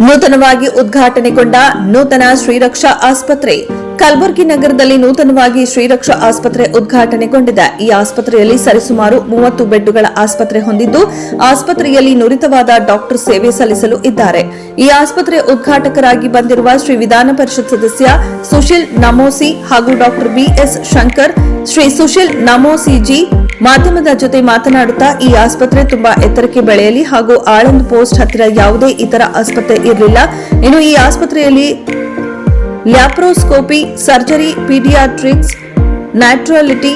ನೂತನವಾಗಿ ಉದ್ಘಾಟನೆಗೊಂಡ ನೂತನ ಶ್ರೀರಕ್ಷಾ ಆಸ್ಪತ್ರೆ ಕಲಬುರಗಿ ನಗರದಲ್ಲಿ ನೂತನವಾಗಿ ಶ್ರೀರಕ್ಷಾ ಆಸ್ಪತ್ರೆ ಉದ್ಘಾಟನೆಗೊಂಡಿದೆ. ಈ ಆಸ್ಪತ್ರೆಯಲ್ಲಿ ಸರಿಸುಮಾರು ಮೂವತ್ತು ಬೆಡ್ಗಳ ಆಸ್ಪತ್ರೆ ಹೊಂದಿದ್ದು, ಆಸ್ಪತ್ರೆಯಲ್ಲಿ ನುರಿತವಾದ ಡಾಕ್ಟರ್ ಸೇವೆ ಸಲ್ಲಿಸಲು ಇದ್ದಾರೆ. ಈ ಆಸ್ಪತ್ರೆ ಉದ್ಘಾಟಕರಾಗಿ ಬಂದಿರುವ ಶ್ರೀ ವಿಧಾನ ಪರಿಷತ್ ಸದಸ್ಯ ಸುಶೀಲ್ ನಮೋಸಿ ಹಾಗೂ ಡಾಕ್ಟರ್ ಬಿಎಸ್ ಶಂಕರ್, ಶ್ರೀ ಸುಶೀಲ್ ನಮೋಸಿಜಿ ಮಾಧ್ಯಮದ ಜೊತೆ ಮಾತನಾಡುತ್ತಾ ಈ ಆಸ್ಪತ್ರೆ ತುಂಬಾ ಎತ್ತರಕ್ಕೆ ಬೆಳೆಯಲಿ ಹಾಗೂ ಆಳಂದ್ ಪೋಸ್ಟ್ ಹತ್ತಿರ ಯಾವುದೇ ಇತರ ಆಸ್ಪತ್ರೆ ಇರಲಿಲ್ಲ. ಇನ್ನು ಈ ಆಸ್ಪತ್ರೆಯಲ್ಲಿ ಲ್ಯಾಪ್ರೋಸ್ಕೋಪಿ, ಸರ್ಜರಿ, ಪೀಡಿಯಾಟ್ರಿಕ್ಸ್ ನ್ಯಾಟ್ರಾಲಿಟಿ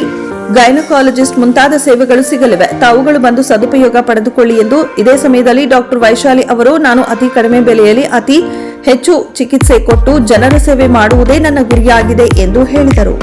ಗೈನಕಾಲಜಿಸ್ಟ್ ಮುಂತಾದ ಸೇವೆಗಳು ಸಿಗಲಿವೆ. ತಾವುಗಳು ಬಂದು ಸದುಪಯೋಗ ಪಡೆದುಕೊಳ್ಳಿ ಎಂದು ಇದೇ ಸಮಯದಲ್ಲಿ ಡಾಕ್ಟರ್ ವೈಶಾಲಿ ಅವರು, ನಾನು ಅತಿ ಕಡಿಮೆ ಬೆಲೆಯಲ್ಲಿ ಅತಿ ಹೆಚ್ಚು ಚಿಕಿತ್ಸೆ ಕೊಟ್ಟು ಜನರ ಸೇವೆ ಮಾಡುವುದೇ ನನ್ನ ಗುರಿಯಾಗಿದೆ ಎಂದು ಹೇಳಿದರು.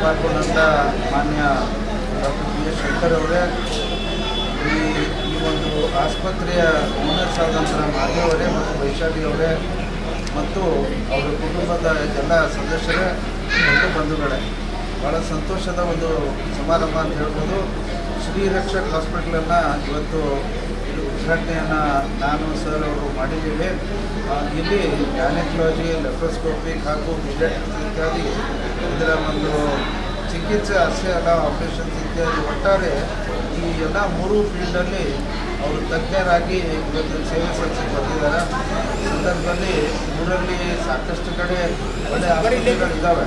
ಪಾಲ್ಗೊಂಡಂಥ ಮಾನ್ಯ ಡಾಕ್ಟರ್ ಬಿ ಎಸ್ ಶಂಕರ್ ಅವರೇ. ಈ ಈ ಒಂದು ಆಸ್ಪತ್ರೆಯ ಓನರ್ಸ್ ಆದಂಥ ಮಾಧವ್ ಅವರೇ ಮತ್ತು ವೈಶಾಲಿ ಅವರೇ ಮತ್ತು ಅವರ ಕುಟುಂಬದ ಎಲ್ಲ ಸದಸ್ಯರೇ ಮತ್ತು ಬಂಧುಗಳೇ. ಭಾಳ ಸಂತೋಷದ ಒಂದು ಸಮಾರಂಭ ಅಂತ ಹೇಳ್ಬೋದು. ಶ್ರೀ ರಕ್ಷಕ್ ಹಾಸ್ಪಿಟ್ಲನ್ನು ಇವತ್ತು ಉದ್ಘಾಟನೆಯನ್ನು ನಾನು, ಸರ್ ಅವರು ಮಾಡಿದ್ದೇವೆ. ಇಲ್ಲಿ ಗ್ಯಾನೆಕ್ಲಾಜಿ ಲೆಫ್ರೋಸ್ಕೋಪಿಕ್ ಹಾಗೂ ಇತ್ಯಾದಿ ಇದರ ಒಂದು ಚಿಕಿತ್ಸೆ ಅಷ್ಟೇ ಅಲ್ಲ ಆಪರೇಷನ್ಸ್ ಇತ್ಯಾದಿ ಒಟ್ಟಾರೆ ಈ ಎಲ್ಲ ಮೂರು ಫೀಲ್ಡಲ್ಲಿ ಅವರು ತಜ್ಞರಾಗಿ ಇವತ್ತು ಸೇವೆ ಸಲ್ಲಿಸಿ ಬಂದಿದ್ದಾರೆ. ಸಂದರ್ಭದಲ್ಲಿ ಊರಲ್ಲಿ ಸಾಕಷ್ಟು ಕಡೆ ಒಳ್ಳೆ ಆಸ್ಪತ್ರೆಗಳಿದ್ದಾವೆ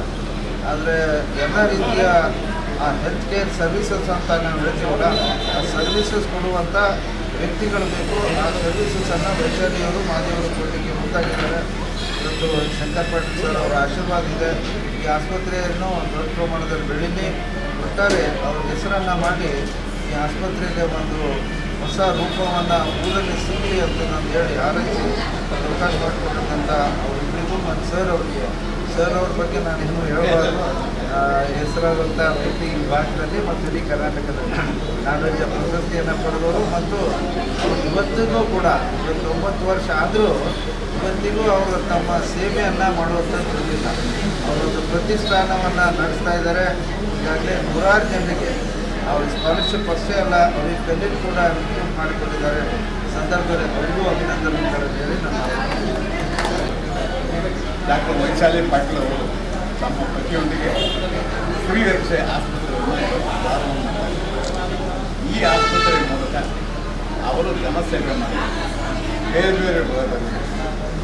ಆದರೆ ಎಲ್ಲ ರೀತಿಯ, ಆ ಹೆಲ್ತ್ ಕೇರ್ ಸರ್ವಿಸಸ್ ಅಂತ ನಾನು ಹೇಳ್ತೀವಲ್ಲ, ಆ ಸರ್ವಿಸಸ್ ಕೊಡುವಂಥ ವ್ಯಕ್ತಿಗಳು ಬೇಕು. ಆ ಸರ್ವಿಸಸನ್ನು ವೈಶಾಲಿಯವರು ಮಾದೇವರು ಕೊಡಲಿಕ್ಕೆ ಮುಂದಾಗಿದ್ದಾರೆ. ಮತ್ತು ಶಂಕರ್ ಪಾಟೀಲ್ ಸರ್ ಅವರ ಆಶೀರ್ವಾದ ಇದೆ. ಈ ಆಸ್ಪತ್ರೆಯನ್ನು ದೊಡ್ಡ ಪ್ರಮಾಣದಲ್ಲಿ ಬೆಳೀಲಿ. ಒಟ್ಟಾರೆ ಅವ್ರ ಹೆಸರನ್ನು ಮಾಡಿ ಈ ಆಸ್ಪತ್ರೆಗೆ ಒಂದು ಹೊಸ ರೂಪವನ್ನು ಊರಲ್ಲಿ ಸಿಗಲಿ ಅಂತ ನಾನು ಹೇಳಿ ಆರೈಸಿ ಅವಕಾಶ ಮಾಡಿಕೊಟ್ಟಂಥ ಅವರಿಬ್ಬರಿಗೂ ಮತ್ತು ಸರ್ ಅವರಿಗೆ. ಸರ್ ಅವ್ರ ಬಗ್ಗೆ ನಾನು ಇನ್ನೂ ಹೇಳಬಾರ್ದು. ಹೆಸರಾದಂಥ ವ್ಯಕ್ತಿ ಈ ಭಾಗದಲ್ಲಿ ಮತ್ತು ಇಡೀ ಕರ್ನಾಟಕದಲ್ಲಿ. ನಾಡೋಜ ಪ್ರಶಸ್ತಿಯನ್ನು ಪಡೆದವರು ಮತ್ತು ಇವತ್ತಿಗೂ ಕೂಡ ಇವತ್ತು ಒಂಬತ್ತು ವರ್ಷ ಆದರೂ ಇವತ್ತಿಗೂ ಅವರು ತಮ್ಮ ಸೇವೆಯನ್ನು ಮಾಡುವಂಥದ್ದು ಇರಲಿಲ್ಲ ಅವರೊಂದು ಪ್ರತಿಷ್ಠಾನವನ್ನು ನಡೆಸ್ತಾ ಇದ್ದಾರೆ. ಈಗಾಗಲೇ ನೂರಾರು ಜನರಿಗೆ ಅವ್ರ ಸ್ಕಾಲರ್ಶಿಪ್ ಅಷ್ಟೇ ಅಲ್ಲ ಅವ್ರಿಗೆ ಕಲಿಯಲು ಕೂಡ ರಿಕ್ರೂಟ್ ಮಾಡಿಕೊಂಡಿದ್ದಾರೆ. ಸಂದರ್ಭದಲ್ಲಿ ಅವರಿಗೂ ಅಭಿನಂದನೆಗಳನ್ನು ಹೇಳಿ ನಮ್ಮ ಡಾಕ್ಟರ್ ವೈಶಾಲಿ ಪಾಟೀಲ್ ಅವರು ತಮ್ಮ ಪತಿಯೊಂದಿಗೆ ಶ್ರೀರಕ್ಷೆ ಆಸ್ಪತ್ರೆಯನ್ನು ಈ ಆಸ್ಪತ್ರೆ ಮೂಲಕ ಅವರು ಜನಸೇವೆ ಮಾಡಿ ಬೇರೆ ಬೇರೆ ರೋಗದಲ್ಲಿ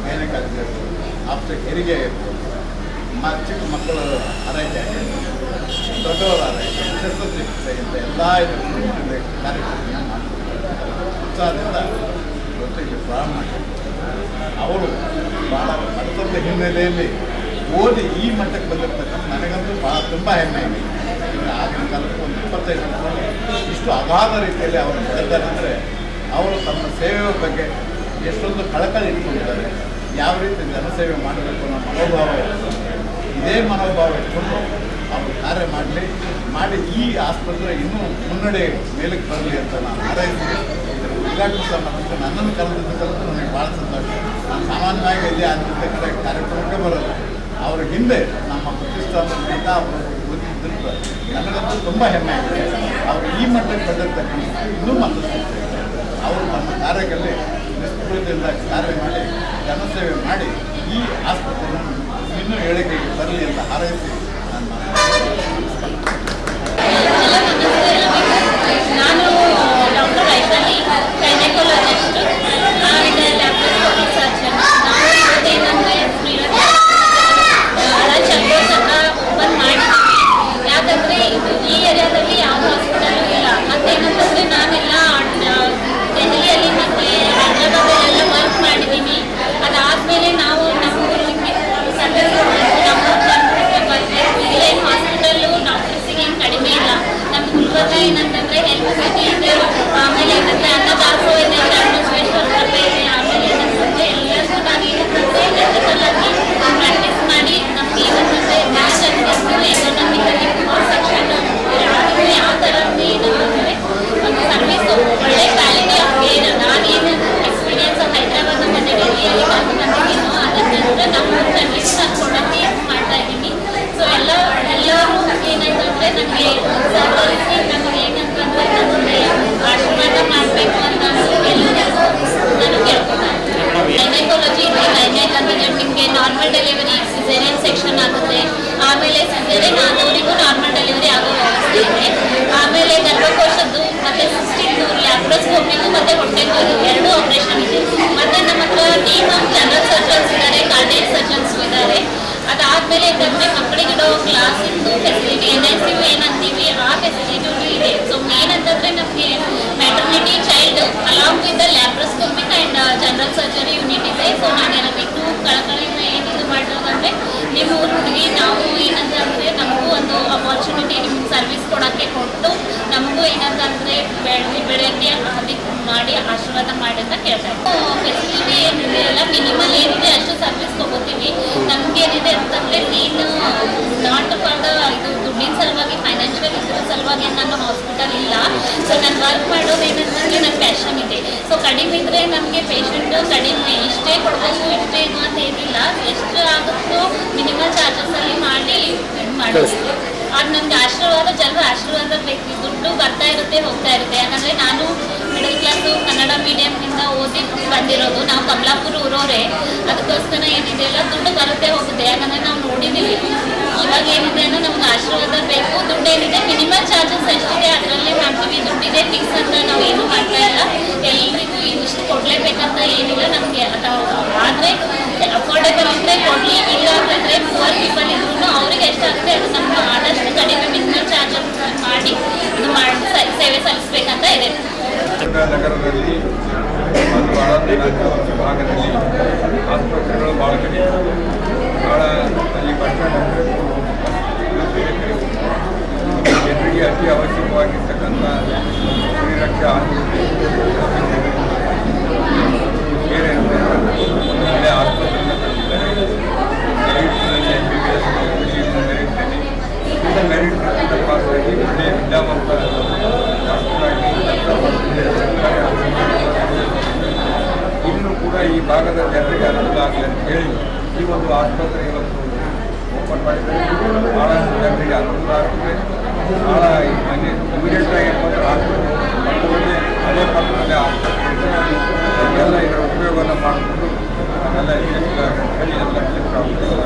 ಗೈನಕಾಲಜಿ ಇರ್ಬೋದು ಆಪ್ತ ಹೆರಿಗೆ ಇರ್ಬೋದು ಮ, ಚಿಕ್ಕ ಮಕ್ಕಳ ಆರೈಕೆ ಆಗಿರ್ಬೋದು ದೊಡ್ಡವರ ಆರೈಕೆ, ಶಸ್ತ್ರಚಿಕಿತ್ಸೆ ಇಂಥ ಎಲ್ಲ ಇದರಲ್ಲಿ ಕಾರ್ಯಕ್ರಮವನ್ನು ಉತ್ಸಾಹದಿಂದ ಜೊತೆಗೆ ಪ್ರಾರಂಭ ಅವರು ಭಾಳ ಮತ್ತೊಂದು ಹಿನ್ನೆಲೆಯಲ್ಲಿ ಓದಿ ಈ ಮಟ್ಟಕ್ಕೆ ಬಂದಿರ್ತಕ್ಕಂಥ ನನಗಂತೂ ಭಾಳ ತುಂಬ ಹೆಮ್ಮೆ ಇದೆ. ಈಗ ಆಗಿನ ಕಾಲಕ್ಕೆ ಒಂದು ಇಪ್ಪತ್ತೈದು ಇಷ್ಟು ಅಗಾಧ ರೀತಿಯಲ್ಲಿ ಅವರು ಬೆಳೆದಾರೆ ಅಂದರೆ ಅವರು ತಮ್ಮ ಸೇವೆಯ ಬಗ್ಗೆ ಎಷ್ಟೊಂದು ಕಳಕಳಿ ಇಟ್ಕೊಂಡಿದ್ದಾರೆ. ಯಾವ ರೀತಿ ಜನಸೇವೆ ಮಾಡಬೇಕು ಅನ್ನೋ ಮನೋಭಾವ. ಇದೇ ಮನೋಭಾವ ಇಟ್ಕೊಂಡು ಅವರು ಕಾರ್ಯ ಮಾಡಲಿ, ಮಾಡಿ ಈ ಆಸ್ಪತ್ರೆ ಇನ್ನೂ ಮುನ್ನಡೆ ಮೇಲಕ್ಕೆ ಬರಲಿ ಅಂತ ನಾನು ಹಾರೈಸಿ ಉದ್ಘಾಟನೆ ಸಂಬಂಧಿಸಿ ನನ್ನನ್ನು ಕಲಿತು ನನಗೆ ಭಾಳ ಸಂತೋಷ. ನಾನು ಸಾಮಾನ್ಯವಾಗಿ ಇಲ್ಲಿ ಕಡೆ ಕಾರ್ಯಕ್ರಮಕ್ಕೆ ಬರೋದು ಅವ್ರ ಹಿಂದೆ ನಮ್ಮ ಪ್ರತಿಷ್ಠಾನದಿಂದ ಅವರು ನನಗಂತೂ ತುಂಬ ಹೆಮ್ಮೆ ಆಗಿದೆ. ಅವರು ಈ ಮಟ್ಟಕ್ಕೆ ಬಂದಿರ್ತಕ್ಕಂಥ ಇನ್ನೂ ಮತ್ತಷ್ಟು ಅವರು ನಮ್ಮ ಕಾರ್ಯದಲ್ಲಿ ನಿಸ್ಪೃಹದಿಂದ ಕಾರ್ಯ ಮಾಡಿ ಜನಸೇವೆ ಮಾಡಿ ಈ ಆಸ್ಪತ್ರೆಯನ್ನು ಇನ್ನೂ ಹೇಳಿಕೆಗೆ ಬರಲಿ ಅಂತ ಹಾರೈಸಿ ನಾನು ಲ್ಯಾಪ್ರೋಸ್ಕೋಪಿಗೂ ಮತ್ತೆ ಹೊಟ್ಟೆಗೂ ಎರಡು ಆಪರೇಷನ್ ಇದೆ ಮಾಡಿ ಆಶೀರ್ವಾದ ಮಾಡಿ ಅಂತ ಕೇಳ್ತಾ ಫೆಸಿಲಿಟಿ ಏನಿದೆ ಎಲ್ಲ ಮಿನಿಮಲ್ ಏನಿದೆ ಅಷ್ಟು ಸರ್ವಿಸ್ ತಗೋತೀವಿ. ನಮ್ಗೇನಿದೆ ಅಂತಂದ್ರೆ ನೀನು ನಾಟ್ ಫಾರ್ ದ ಇದು ದುಡ್ಡಿನ ಸಲುವಾಗಿ ಫೈನಾನ್ಷಿಯಲ್ ಇದ್ರ ಸಲುವಾಗಿ ನಾನು ಹಾಸ್ಪಿಟಲ್ ಇಲ್ಲ. ಸೊ ನಾನು ವರ್ಕ್ ಮಾಡೋದು ಏನಂತಂದರೆ ನನ್ನ ಪ್ಯಾಷನ್ ಇದೆ. ಸೊ ಕಡಿಮೆ ಇದ್ರೆ ನಮಗೆ ಪೇಷಂಟ್ ಕಡಿಮೆ. ಇಷ್ಟೇ ಕೊಡಬೇಕು ಇಷ್ಟೇ ಇದು ಅಂತ ಏನಿಲ್ಲ. ಎಷ್ಟು ಆಗುತ್ತೋ ಮಿನಿಮಲ್ ಚಾರ್ಜಸಲ್ಲಿ ಮಾಡಿ ಇದು ಅದು ನಮ್ಗೆ ಆಶೀರ್ವಾದ ಜನರ ಆಶೀರ್ವಾದ ಬೇಕು. ದುಡ್ಡು ಬರ್ತಾ ಇರುತ್ತೆ ಹೋಗ್ತಾ ಇರುತ್ತೆ. ಯಾಕಂದ್ರೆ ನಾನು ಮಿಡಲ್ ಕ್ಲಾಸು ಕನ್ನಡ ಮೀಡಿಯಮ್ನಿಂದ ಓದಿ ಬಂದಿರೋದು. ನಾವು ಕಮಲಾಪುರ ಊರವರೇ. ಅದಕ್ಕೋಸ್ಕರ ಏನಿದೆ ಎಲ್ಲ ದುಡ್ಡು ಬರುತ್ತೆ ಹೋಗುತ್ತೆ. ಯಾಕಂದರೆ ನಾವು ನೋಡಿದ್ದೀವಿ ಇವಾಗ ಏನಿದೆ ಅಂದ್ರೆ ನಮ್ಗೆ ಆಶೀರ್ವಾದ ಬೇಕು. ದುಡ್ಡು ಏನಿದೆ ಮಿನಿಮಮ್ ಚಾರ್ಜಸ್ ಎಷ್ಟಿದೆ ಅದರಲ್ಲೇ ಮಾಡ್ತೀವಿ. ದುಡ್ಡಿದೆ ಫಿಕ್ಸ್ ಅಂತ ನಾವು ಏನು ಮಾಡ್ತಾ ಇಲ್ಲ. ಎಲ್ಲರಿಗೂ ಇಷ್ಟು ಕೊಡಲೇಬೇಕಂತ ಏನಿಲ್ಲ ನಮಗೆ. ಆದರೆ ಅಫೋರ್ಡೆಬಲ್ ಇದ್ದರೆ ಕೊಡಲಿ. ಇಲ್ಲ ಅಂತಂದರೆ ಪುವರ್ ಪೀಪಲ್ ಇದ್ರೂ ಅವ್ರಿಗೆ ಎಷ್ಟಾಗುತ್ತೆ ಅದು ನಮ್ಮ ಆದಷ್ಟು ಕಡಿಮೆ Thank you. ಒಂದು ಆಸ್ಪತ್ರೆ ಇವತ್ತು ಓಪನ್ ಮಾಡಿದ್ದಾರೆ. ಭಾಳ ಜನರಿಗೆ ಅನುಕೂಲ ಆಗ್ತದೆ. ಭಾಳ ಇಮಿಡಿಯೇಟಾಗಿ ಇರ್ಬೋದು ಆಸ್ಪತ್ರೆ ಪಕ್ಕದಲ್ಲೇ ಅದೇ ಪಕ್ಕದಲ್ಲಿ ಆಸ್ಪತ್ರೆ ಎಲ್ಲ ಇದರ ಉಪಯೋಗವನ್ನು ಮಾಡಿಕೊಂಡು ಅದೆಲ್ಲ ಹೇಳಿ ಎಲ್ಲ ಕ್ಲಿಕ್ ಆಗ್ತದೆ